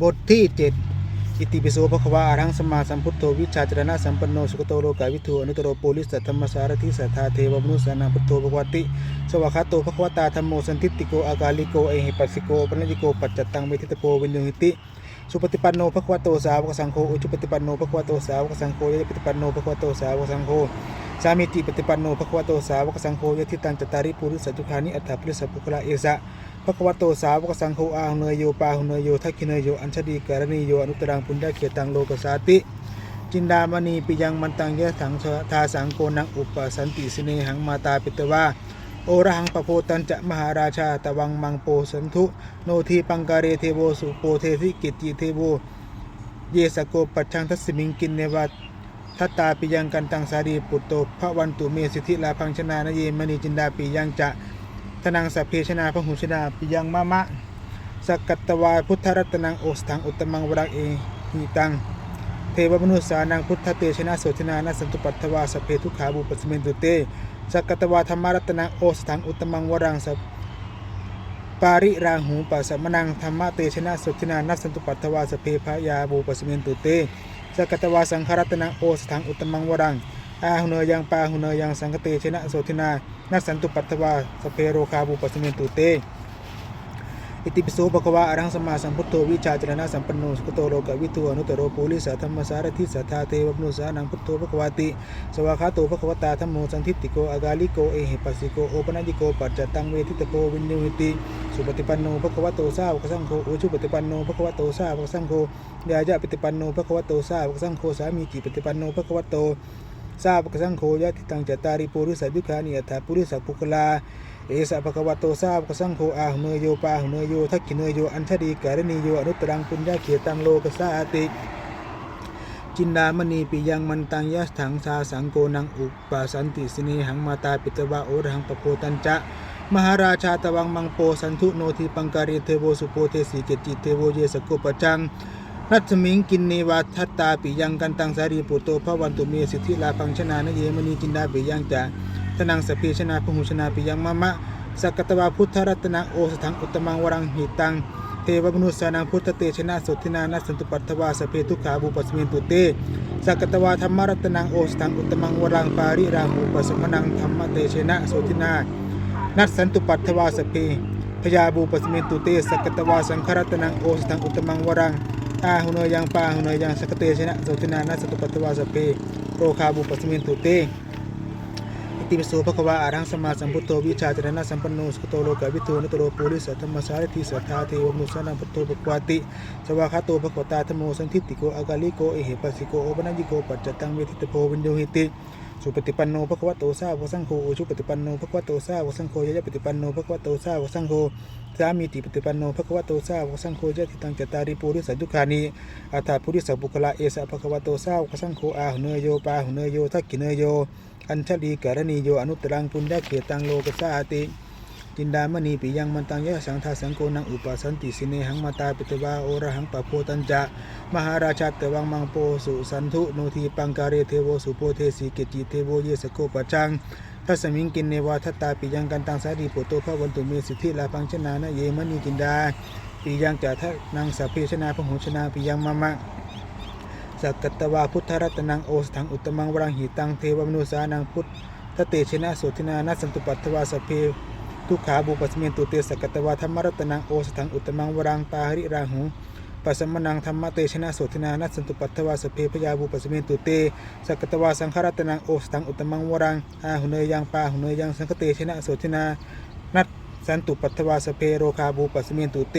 บทที่ 7 อิติปิโสภควาอะระหังสมาสัมพุทโธวิชาจรณะสัมปันโนสุขโตโลกาวิทูอนุตโรโปลิสสัทธรรมสารทิสัทธาเทวมนุสานังพุทโธภควติสวากขาโตภควตาธรรมโมสันทิติโกอากาลิโกเอหิปัสสิโกปนัญญิโกปัจจตังเมธิตโพวิญญหิติสุปฏิปันโนภควโตสาวกสังโฆอุจุปฏิปันโนภควโตสาวกสังโฆยะปฏิปันโนภควโตสาวกสังโฆสามิติปฏิปันโนภควโตสาวกสังโฆยะทิตังจตาริปุริสัจุคานิอัฏฐปุริสัพพุคละเอสะ ภควโตสาวกสังโฆอาหุเนยโยปาหุเนยโยทักขิเนยโยอัญชดีกรณีโยอนุตตรังปุญญาเขตังโลกสาติ จินดามณีปิยังมันตังยะถังทาสังโกนังอุปสันติสเนหังมาตาปิตวาโอระหังปโพตันจะมหาราชาตวังมังโปสันทุโนทีปังการเทโวสุโปเทสิกิติเทโวเยสโกปัจชังทัสมิงกินเนวัตทัตตาปิยังกันตังสารีปุตโตพระวันตุเมสิทธิลาพังชนานเยมณีจินดาปิยังจะ ทนังสัพเพชนาพหุชนาปิยังมะมะสกัตตวาพุทธรัตนังโอสถังอุตมังวรักเอหิตัง เทวมนุษสานังพุทธเตชนะโสชนานาสันตุปัตถวาสพเพทุขาบุปสเมนตุเตสกกตวาธรรมรัตนังโอสถังอุตมังวรังสัพปาริราหูปัสมนังธรรมเตชนะโสชนานาสันตุปัตถวาสเพพยาบุปสเมนตุเตสกกตวาสังขรัตนังโอสถังอุตมังวรัง อาหุเนยยังปาหุเนยังสังคเตชนะโสชนานาสันตุปัตถวาสเพโรคาบุปสเมนตุเตอิติปิโสภควาอรังสมาสัมพุทโธวิชาจรณะสัมปันโนสุโตโลกวิทูอนุตโรปุริสธรรมสารทิสัทธาเทวมนุสานังพุทโธภควาติ สวากขาโตภควตาธรรมโมสันทิติโกอากาลิโกเอหิปัสสิโกโอปนัญญิโกปัจจตังเวทิตโกวินยูหิติสุปฏิปันโนภควโตสาวกสังโฆอุชุปฏิปันโนภควโตสาวกสังโฆยายะปฏิปันโนภควโตสาวกสังโฆสามีจิปฏิปันโนภควโต สาวกสังโฆยะทิตังจตาริปุริสัยุคานิอัฏฐาปุริสัพพุคลาเอสะภควโตสาวกสังโฆอาหเนยโยปาหเนยโยทักขิเนโยอัญชดีการณีโยอนุตรังปุญญาเขตังโลกสาติจินดามณีปิยังมันตังยะถังสาสังโกนังอุปาสันติสเนหังมาตาปิตวะโอรหังปโพตัญจะมหาราชาตวังมังโปสันทุโนทีปังการีเทโวสุโปเทสีเกจิเทโวเยสโกปจัง นัตมิงกินเนวาทัตตาปิยังกันตังสารีปุตโตพระวันตุเมสิทธิลาพังชนานเยมณีจินดาปิยังจะทนังสพเพชนาพหุชนาปิยังมะมะสักตวาพุทธรัตนังโอสถังอุตมังวรังหิตังเทวมนุษสานังพุทธเตชนะสุทินานัสสันตุปัตถวาสเพทุขาบุปสมินตุเตสักตวาธรรมรัตนังโอสถังอุตมังวรังปาริราหูปสมนังธรรมเตชนะสุทินานัสสันตุปัตถวาสเพพยาบูปสมินตุเตสักตวาสังครัตนังโอสถังอุตมังวรัง อาหุนยยังปาหุนยยังสกเตชนะโสตินานาสตุปตวาสพเพโรคาบุปสมินตุเตอิติปิโสภควาอะระหังสมาสัมพุทโธวิชาจรณะสัมปันโนสุขโตโลกวิทูนุตโรปุริสัทธรรมสารทิสัทธาเทวมุสานังพุทโธภควาติสวากขาโตภควตาธโมสันทิติโกอากาลิโกเอหิปัสสิโกโอปนัญญิโกปัจจตังเวทิตโพวิญโยหิติ สุปฏิปันโนภควโตสาวกสังโฆอุชุปฏิปันโนภควโตสาวกสังโฆยะยปฏิปันโนภควโตสาวกสังโฆสามีติปฏิปันโนภควโตสาวกสังโฆยะทิตังจตาริปุริสัจจุคานีอัฏฐาปุริสับุคลาเอสะภควโตสาวกสังโฆอาหุเนโยปาหุเนโยทักขิเนโยอัญชลีการณีโยอนุตตรังปุญญาเขตังโลกสาติ จินดามณีปิยังมันตังยะสังทาสังโกนังอุปสันติสิเนหังมาตาปิตวาโอระหังปะโพตัญจะมหาราชาเตวังมังโปสุสันทุโนทีปังการเทโวสุโพเทสีเกจิเทโวเยสโกปะจังทัสมิงกินเนวาทัตตาปิยังกันตังสาดีโปโตพระวันตุเมสิทธิลาพังชนานะเยมณีกินดาปิยังจะทะนางสัพเพชนาพหุชนาปิยังมะมะสักกตวาพุทธรัตนังโอสถังอุตมังวรังหิตังเทวมนุสานังพุทธเตชนะโสตินานัสสันตุปัตถวาสพเพ ทุกขาบุปสเมนตุเตสกตวาธรรมรัตนังโอสถังอุตมังวรังปาหริราหูปัสมนังธรรมเตชนะโสตินานัสสันตุปัตถวาสเพพยาบุปสเมนตุเตสกตวาสังขรัตนังโอสถังอุตมังวรังอาหุเนยยังปาหุเนยยังสังคเตชนะโสตินานัสสันตุปัตถวาสเพโรคาบุปสเมนตุเต